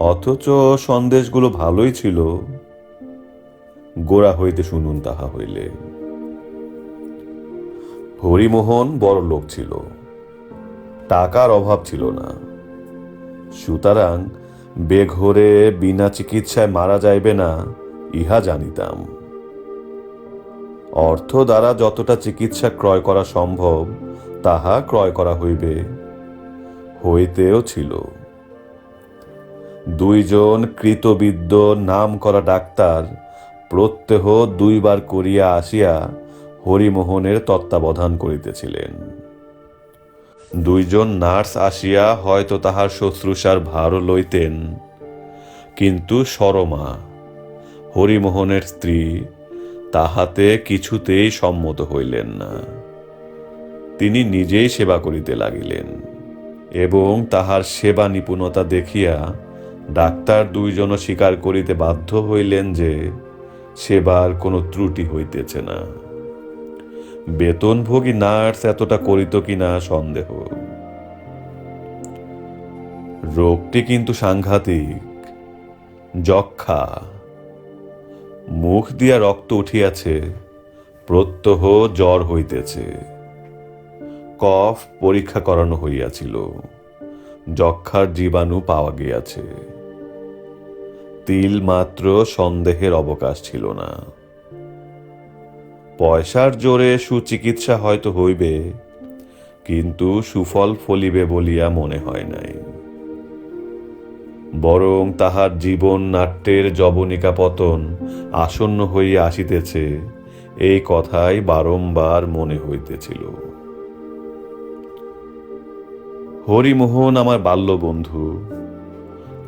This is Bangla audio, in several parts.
অথচ সন্দেশগুলো ভালোই ছিল। গোড়া হইতে শুনুন তাহা হইলে। হরিমোহন বড় লোক ছিল। টাকার অভাব ছিল না। সুতরাং বেঘরে বিনা চিকিৎসায় মারা যাইবে না, ইহা জানিতাম। অর্থ দ্বারা যতটা চিকিৎসা ক্রয় করা সম্ভব, তাহা ক্রয় করা হইবে, হইতেও ছিল। দুইজন কৃতবিদ্য নাম করা ডাক্তার প্রত্যহ দুইবার করিয়া আসিয়া হরিমোহনের তত্ত্বাবধান করিতেছিলেন। দুইজন নার্স আসিয়া হয়তো তাহার শুশ্রূষার ভারও লইতেন, কিন্তু সরমা, হরিমোহনের স্ত্রী, তাহাতে কিছুতেই সম্মত হইলেন না। তিনি নিজেই সেবা করিতে লাগিলেন এবং তাহার সেবা নিপুণতা দেখিয়া ডাক্তার দুইজন স্বীকার করিতে বাধ্য হইলেন যে সেবার কোনো ত্রুটি হইতেছে না। বেতনভোগী নার্স এতটা করিত কিনা সন্দেহ। রোগটি কিন্তু সাংঘাতিক। যক্ষা। মুখ দিয়া রক্ত উঠিয়াছে, প্রত্যহ জ্বর হইতেছে। কফ পরীক্ষা করানো হইয়াছিল। যক্ষার জীবাণু পাওয়া গিয়াছে। তিল মাত্র সন্দেহের অবকাশ ছিল না। পয়সার জোরে সুচিকিৎসা হয়তো হইবে, কিন্তু সুফল ফলিবে বলিয়া মনে হয় নাই। বরং তাহার জীবন নাট্যের জবনিকা পতন আসন্ন হইয়া আসিতেছে, এই কথাই বারংবার মনে হইতেছিল। হরিমোহন, আমার বাল্য বন্ধু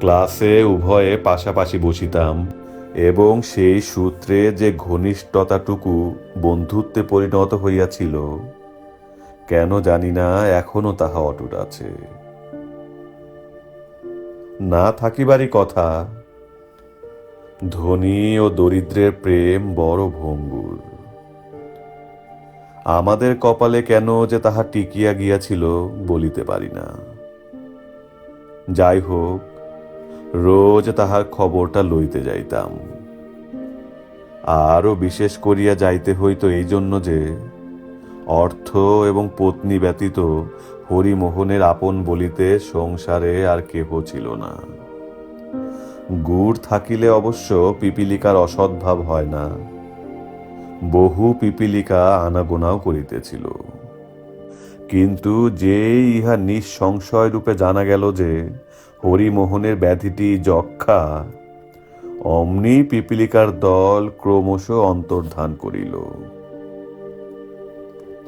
ক্লাসে উভয়ে পাশাপাশি বসিতাম এবং সেই সূত্রে যে ঘনিষ্ঠতাটুকু বন্ধুত্বে পরিণত হইয়াছিল, কেন জানি না এখনও তাহা অটুট আছে। না থাকিবারই কথা, ধনী ও দরিদ্রের প্রেম বড় ভঙ্গুর। আমাদের কপালে কেন যে তাহা টিকিয়া গিয়াছিল বলিতে পারি না। যাই হোক রোজ তাহার খবরটা লইতে যাইতাম। আরও বিশেষ করিয়া যাইতে হইতো এই জন্য যে, অর্থ এবং পত্নী ব্যতীত হরিমোহনের আপন বলিতে সংসারে আর কেহ ছিল না। গুড় থাকিলে অবশ্য পিপিলিকার অসদ্ভাব হয় না। বহু পিপিলিকা আনাগোনাও করিতেছিল। কিন্তু যেই ইহা নিঃসংশয় রূপে জানা গেল যে হরিমোহনের ব্যাধিটি যক্ষা। অমনি পিপিলিকার দল ক্রমশ অন্তর্ধান করিল।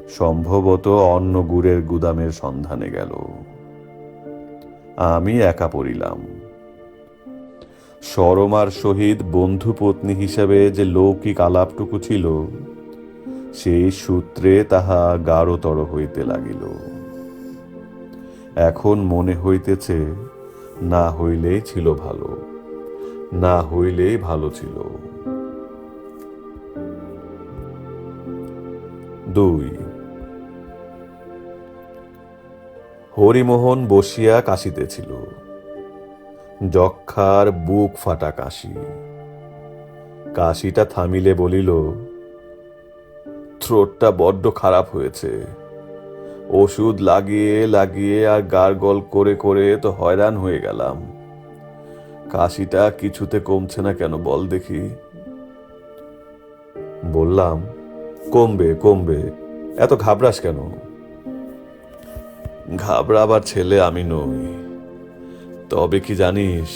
সম্ভবত অন্ন গুড়ের গুদামের সন্ধানে গেল। আমি একা পড়িলাম। সরমার সহিত বন্ধু পত্নী হিসেবে যে লৌকিক আলাপটুকু ছিল, সেই সূত্রে তাহা গাঢ়তর হইতে লাগিল। এখন মনে হইতেছে না হইলেই ছিল ভালো, না হইলেই ভালো ছিল। দুই। হরিমোহন বসিয়া কাশিতেছিল। যক্ষার বুক ফাটা কাশি। কাশিটা থামিলে বলিল, থ্রোটটা বড্ড খারাপ হয়েছে। ওষুধ লাগিয়ে লাগিয়ে আর গার্গল করে করে তো হয়রান হয়ে গেলাম। কাশিটা কিছুতে কমছে না কেন বল দেখি। বললাম, কমবে কমবে। এত ঘাবড়াস কেন? ঘাবড়াবার ছেলে আমি নই। তবে কি জানিস,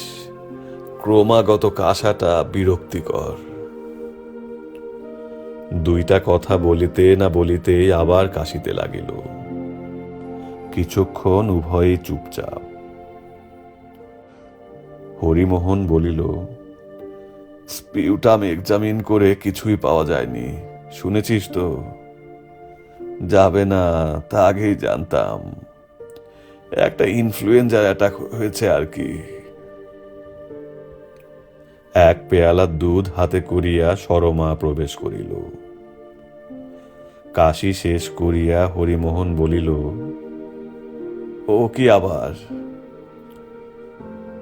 ক্রমাগত কাশাটা বিরক্তিকর। দুইটা কথা বলিতে না বলিতে আবার কাশিতে লাগিল। কিছুক্ষণ উভয়ে চুপচাপ। হরিমোহন বলিল, স্পিউটাম এক্সামিন করে কিছুই পাওয়া যায়নি, শুনেছিস তো? যাবে না, তা আগেই জানতাম। একটা ইনফ্লুয়েঞ্জার অ্যাটাক হয়েছে আর কি। এক পেয়ালা দুধ হাতে করিয়া সরমা প্রবেশ করিল। কাশি শেষ করিয়া হরিমোহন বলিল ও কি আবার?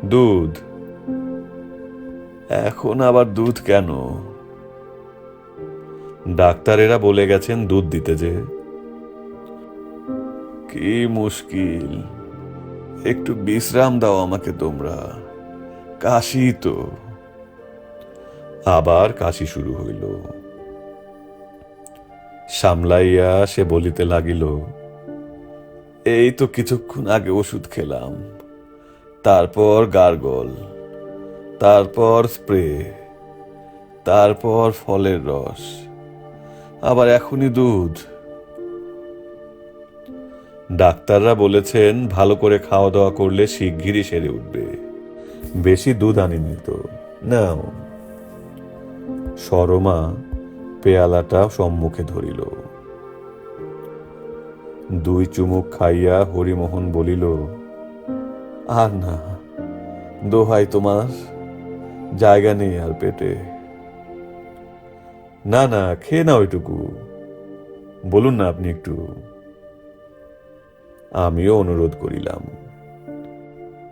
দুধ। এখন আবার দুধ কেন? ডাক্তারেরা বলে গেছেন দুধ দিতে যে। কি মুশকিল। একটু বিশ্রাম দাও আমাকে তোমরা। কাশি তো। আবার কাশি শুরু হইল। সামলাইয়া সে বলিতে লাগিল এই তো কিছুক্ষণ আগে ওষুধ খেলাম। তারপর গার্গল, তারপর স্প্রে, তারপর ফলের রস, আবার এখনই দুধ। ডাক্তাররা বলেছেন, ভালো করে খাওয়া দাওয়া করলে শিগগিরই সেরে উঠবে। বেশি দুধ আনিনি তো। নাও। সরমা পেয়ালাটা সম্মুখে ধরিল। দুই চুমুক খাইয়া হরিমোহন বলিল, আর না, দোহাই তোমার, জায়গা নেই আর পেটে। না না, খেয়ে নাও এটুকু। বলুন না আপনি একটু। আমিও অনুরোধ করিলাম।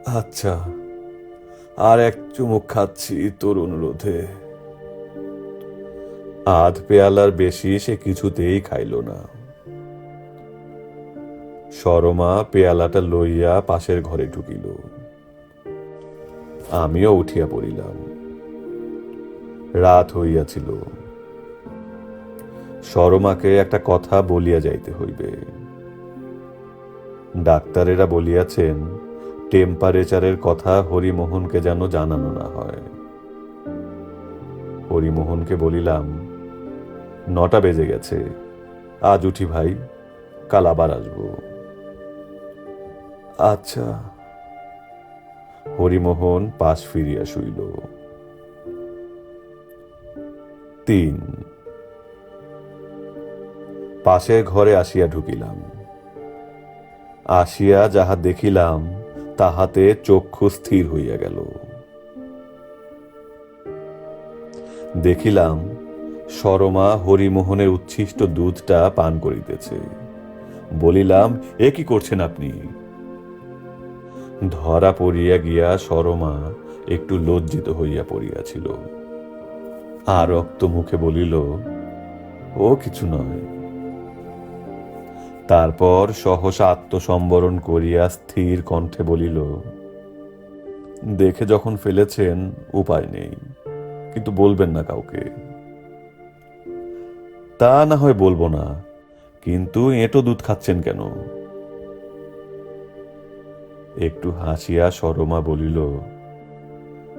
আচ্ছা আর এক চুমুক খাচ্ছি তোর অনুরোধে। আধ পেয়ালার বেশি সে কিছুতেই খাইল না। সরমা পেয়ালাটা লইয়া পাশের ঘরে ঢুকিল। আমিও উঠিয়া পড়িলাম। রাত হইয়াছিল। সরমাকে একটা কথা বলিয়া যাইতে হইবে। ডাক্তারেরা বলিয়াছেন, টেম্পারেচারের কথা হরিমোহনকে যেন জানানো না হয়। হরিমোহনকে বলিলাম, নটা বেজে গেছে, আজ উঠি ভাই, কাল আবার আসব। আচ্ছা। হরিমোহন পাশ ফিরিয়া শুইল। তিন। পাশের ঘরে আসিয়া ঢুকিলাম। আসিয়া যাহা দেখিলাম, তাহাতে চক্ষু স্থির হইয়া গেল। দেখিলাম, সরমা হরিমোহনের উচ্ছিষ্ট দুধটা পান করিতেছে। বলিলাম, এ কি করছেন আপনি? ধরা পড়িয়া গিয়া সরমা একটু লজ্জিত হইয়া পড়িয়াছিল। আর রক্ত মুখে বলিল, ও কিছু নয়। তারপর সহসা আত্মসম্বরণ করিয়া স্থির কণ্ঠে বলিল, দেখে যখন ফেলেছেন, উপায় নেই। কিন্তু বলবেন না কাউকে। তা না হয় বলব না, কিন্তু এঁটো দুধ খাচ্ছেন কেন? একটু হাসিয়া সরমা বলিল,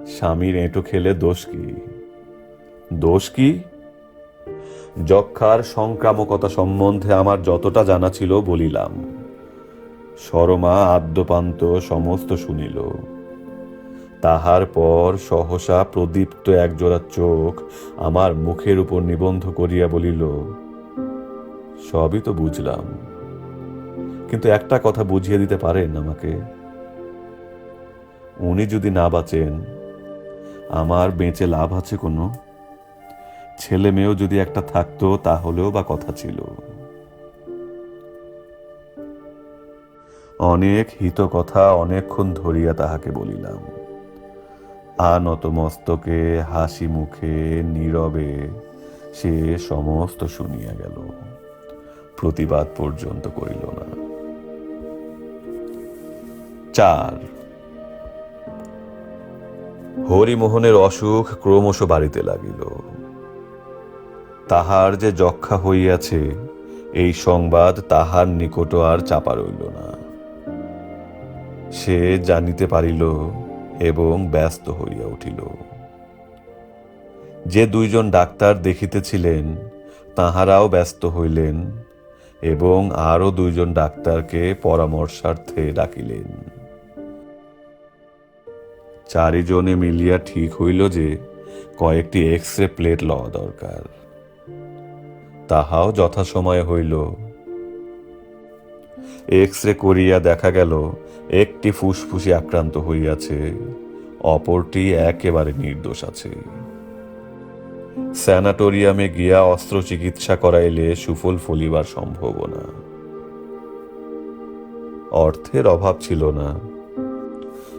স্বামীর এঁটো খেলে দোষ কি? দোষ কি? যক্ষার সংক্রামকতা সম্বন্ধে আমার যতটা জানা ছিল বলিলাম সরমা আদ্যপান্ত সমস্ত শুনিল। তাহার পর সহসা প্রদীপ্ত একজোড়া চোখ আমার মুখের উপর নিবন্ধ করিয়া বলিল, সবই তো বুঝলাম। কিন্তু একটা কথা বুঝিয়ে দিতে পারেন আমাকে? উনি যদি না বাঁচেন, আমার বেঁচে লাভ আছে কোনো? ছেলে মেয়েও যদি একটা থাকতো, তাহলেও বা কথা ছিল। অনেক হিত কথা অনেকক্ষণ ধরিয়া তাহাকে বলিলাম। আনত মস্তকে, হাসি মুখে, নীরবে সে সমস্ত শুনিয়া গেল। প্রতিবাদ পর্যন্ত করিল না। চার হরিমোহনের অসুখ ক্রমশ বাড়িতে লাগিল। তাহার যে যক্ষা হইয়াছে, এই সংবাদ তাহার নিকট আর চাপা রইল না। সে জানিতে পারিল এবং ব্যস্ত হইয়া উঠিল। যে দুইজন ডাক্তার দেখিতেছিলেন, তাহারাও ব্যস্ত হইলেন এবং আরও দুইজন ডাক্তারকে পরামর্শার্থে ডাকিলেন। চারিজনে মিলিয়া ঠিক হইল যে কয়েকটি এক্স রে প্লেট লওয়া দরকার। তাহাও যথাসময়ে হইল। এক্স রে করিয়া দেখা গেল, একটি ফুসফুসি আক্রান্ত হইয়াছে, অপরটি একেবারে নির্দোষ আছে। স্যানাটোরিয়ামে গিয়া অস্ত্র চিকিৎসা করাইলে সুফল ফলিবার সম্ভাবনা। অর্থের অভাব ছিল না।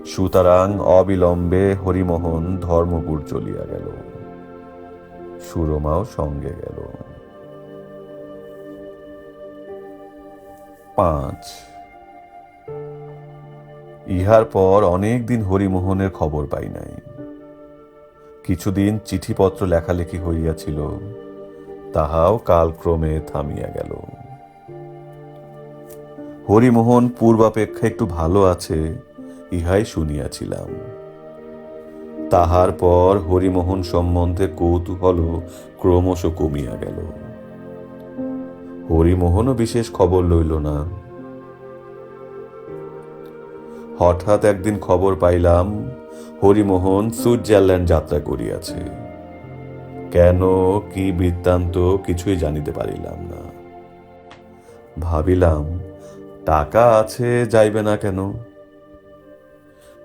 সুতরাং অবিলম্বে হরিমোহন ধর্মপুর চলিয়া গেল। সুরমাও সঙ্গে গেল। পাঁচ। ইহার পর অনেক দিন হরিমোহনের খবর পাই নাই। কিছুদিন চিঠিপত্র লেখালেখি হইয়াছিল, তাহাও কালক্রমে থামিয়া গেল। হরিমোহন পূর্বাপেক্ষা একটু ভালো আছে ইহাই শুনিয়াছিলাম। তাহার পর হরিমোহন সম্বন্ধে কৌতূহল ক্রমশ কমিয়া গেল। হরিমোহনও বিশেষ খবর লইল না। হঠাৎ একদিন খবর পাইলাম, হরিমোহন সুইজারল্যান্ড যাত্রা করিয়াছে। কেন, কি বৃত্তান্ত, কিছুই জানিতে পারিলাম না। ভাবিলাম, টাকা আছে, যাইবে না কেন?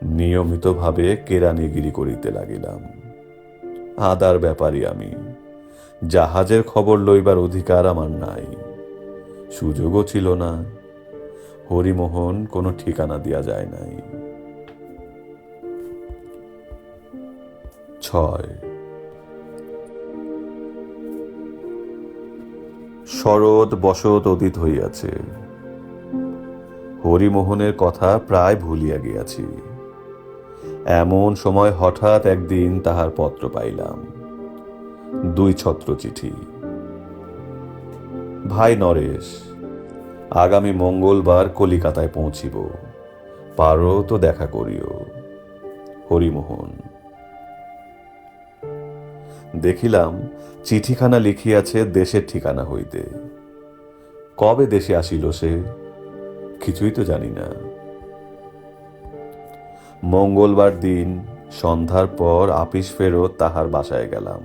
নিয়মিতভাবে কেরানিগিরি করিতে লাগিলাম। আদার ব্যাপারই আমি, জাহাজের খবর লইবার অধিকার আমার নাই, সুযোগও ছিল না, হরিমোহন কোনো ঠিকানা দিয়া যায় নাই। ছয়। শরৎ বসত অতীত হইয়াছে, হরিমোহনের কথা প্রায় ভুলিয়া গিয়াছি। এমন সময় হঠাৎ একদিন তাহার পত্র পাইলাম। দুই ছত্র চিঠি ভাই নরেশ, আগামী মঙ্গলবার কলিকাতায় পৌঁছিব। পারো তো দেখা করিও। হরিমোহন। দেখিলাম চিঠিখানা লিখিয়াছে দেশের ঠিকানা হইতে। কবে দেশে আসিল সে, কিছুই তো জানি না। মঙ্গলবার দিন, সন্ধ্যার পর আপিস ফেরত তাহার বাসায় গেলাম।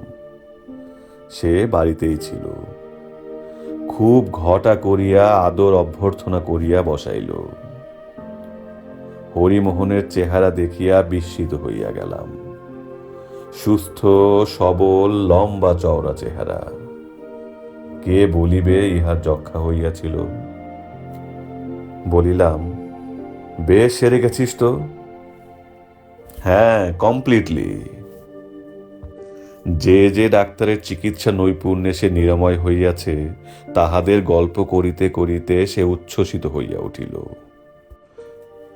সে বাড়িতেই ছিল। খুব ঘটা করিয়া আদর অভ্যর্থনা করিয়া বসাইল। হরিমোহনের চেহারা দেখিয়া বিস্মিত হইয়া গেলাম। সুস্থ, সবল, লম্বা চওড়া চেহারা। কে বলিবে ইহার যক্ষা হইয়াছিল? বলিলাম, বেশ সেরে গেছিস তো। হ্যাঁ কমপ্লিটলি যে যে ডাক্তারের চিকিৎসা নৈপুণ্যে সে নিরাময় হইয়াছে, তাহাদের গল্প করিতে করিতে সে উচ্ছ্বসিত হইয়া উঠিল।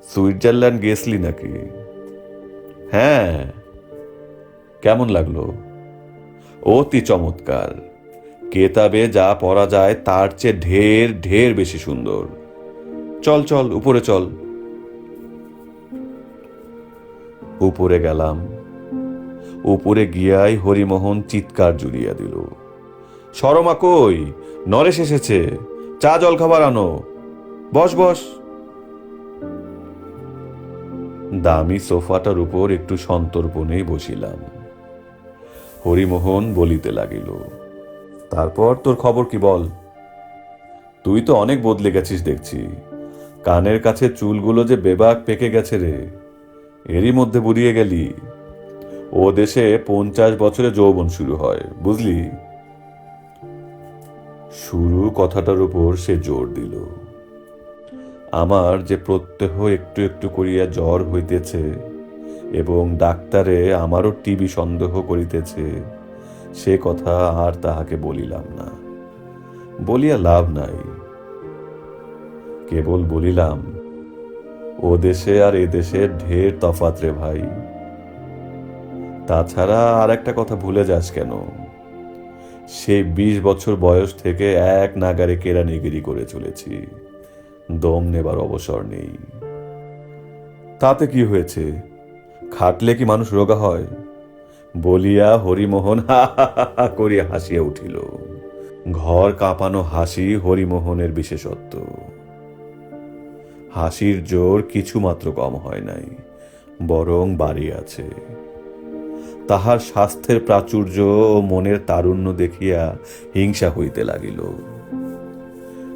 সুইজারল্যান্ড গেছলি নাকি? হ্যাঁ। কেমন লাগল? অতি চমৎকার। কেতাবে যা পড়া যায় তার চেয়ে ঢের ঢের বেশি সুন্দর। চল চল, উপরে চল। উপরে গেলাম। উপরে গিয়াই হরিমোহন চিৎকার জুড়িয়া দিল। সরমা কই? নরেশ এসেছে। চা জল খাবার আনো। বস বস। দামি সোফাটার উপর একটু সন্তর্পণেই বসিলাম। হরিমোহন বলিতে লাগিল, তারপর তোর খবর কি বল? তুই তো অনেক বদলে গেছিস দেখছি। কানের কাছে চুলগুলো যে বেবাক পেকে গেছে রে। এরই মধ্যে বুড়িয়ে গেলি। ও দেশে পঞ্চাশ বছরে যৌবন শুরু হয়, বুঝলি? শুরু কথাটার উপর সে জোর দিল। আমার যে প্রত্যহ একটু একটু করিয়া জ্বর হইতেছে এবং ডাক্তারে আমারও টিবি সন্দেহ করিতেছে, সে কথা আর তাহাকে বলিলাম না। বলিয়া লাভ নাই। কেবল বলিলাম ও দেশে আর এ দেশে ঢের তফাত রে ভাই। তাছাড়া আর একটা কথা ভুলে যাস কেন? সেই বিশ বছর বয়স থেকে এক নাগারে কেরানিগিরি করে চলেছি। দম নেবার অবসর নেই। তাতে কি হয়েছে? খাটলে কি মানুষ রোগা হয়? বলিয়া হরিমোহন হা হা করিয়া হাসিয়া উঠিল। ঘর কাঁপানো হাসি হরিমোহনের বিশেষত্ব। হাসির জোর কিছুমাত্র কম হয় নাই, বরং বাড়ি আছে। তাহার স্বাস্থ্যের প্রাচুর্য ও মনের তারুণ্য দেখিয়া হিংসা হইতে লাগিল।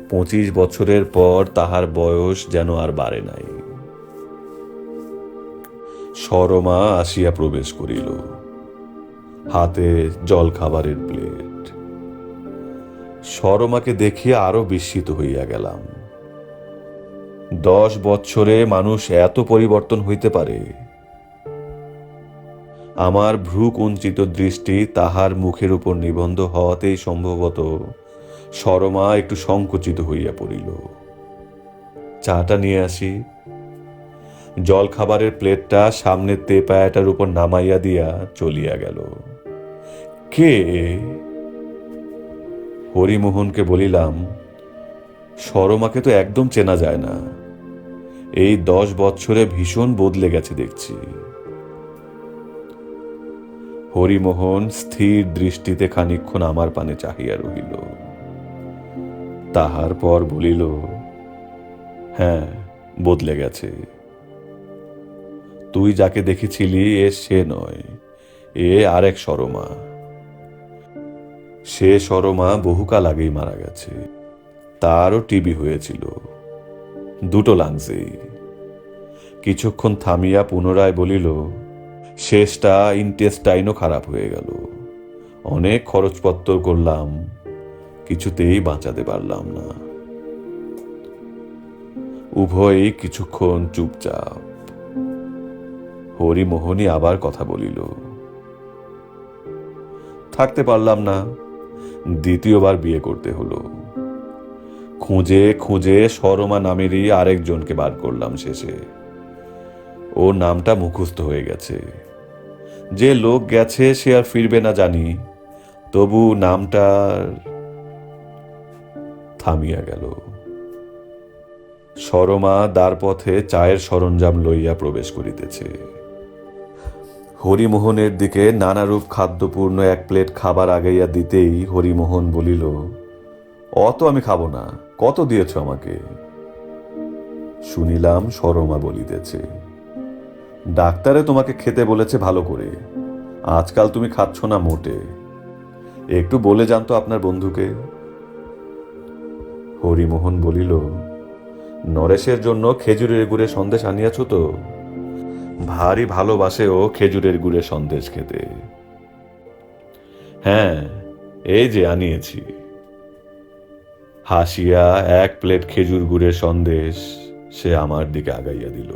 পঁচিশ বছরের পর তাহার বয়স যেন আর বাড়ে নাই। সরমা আসিয়া প্রবেশ করিল। হাতে জল খাবারের প্লেট। সরমাকে দেখিয়া আরও বিস্মিত হইয়া গেলাম। দশ বৎসরে মানুষ এত পরিবর্তন হইতে পারে। আমার ভ্রুকুঞ্চিত দৃষ্টি তাহার মুখের উপর নিবন্ধ হওয়াতেই সম্ভবত সরমা একটু সংকুচিত হইয়া পড়িল। চাটা নিয়ে আসি। জল খাবারের প্লেটটা সামনের তেপায়াটার উপর নামাইয়া দিয়া চলিয়া গেল। কে? হরিমোহনকে বলিলাম, সরমাকে তো একদম চেনা যায় না। এই দশ বছরে ভীষণ বদলে গেছে দেখছি। হরিমোহন স্থির দৃষ্টিতে খানিক্ষণ আমার পানে চাহিয়া রহিল। তাহার পর বলিল হ্যাঁ বদলে গেছে। তুই যাকে দেখেছিলি, এ সে নয়, এ আরেক সরমা। সে সরমা বহুকাল আগেই মারা গেছে। তারও টিবি হয়েছিল। দুটো লাংসেই। কিছুক্ষণ থামিয়া পুনরায় বলিল, শেষটা ইন্টেস্টাইনও খারাপ হয়ে গেল। অনেক খরচপত্র করলাম, কিছুতেই বাঁচাতে পারলাম না। উভয়ই কিছুক্ষণ চুপচাপ। হরিমোহনী আবার কথা বলিল, থাকতে পারলাম না, দ্বিতীয়বার বিয়ে করতে হলো। খুঁজে খুঁজে সরমা নামেরই আরেকজনকে বার করলাম শেষে। ও নামটা মুখস্থ হয়ে গেছে। যে লোক গেছে, সে আর ফিরবে না জানি। তবু নামটার থামিয়া গেল। সরমা দ্বারপথে চায়ের সরঞ্জাম লইয়া প্রবেশ করিতেছে। হরিমোহনের দিকে নানারূপ খাদ্যপূর্ণ এক প্লেট খাবার আগাইয়া দিতেই হরিমোহন বলিল, অত আমি খাব না, কত দিয়েছ আমাকে? শুনিলাম সরমা বলিতেছে ডাক্তারে তোমাকে খেতে বলেছে ভালো করে। আজকাল তুমি খাচ্ছ না মোটে। একটু বলে জানতো আপনার বন্ধুকে। হরিমোহন বলিল, নরেশের জন্য খেজুরের গুড়ে সন্দেশ আনিয়াছ তো? ভারী ভালোবাসে ও খেজুরের গুড়ে সন্দেশ খেতে। হ্যাঁ এই যে আনিয়েছি। হাসিয়া এক প্লেট খেজুর গুড়ের সন্দেশ সে আমার দিকে আগাইয়া দিল।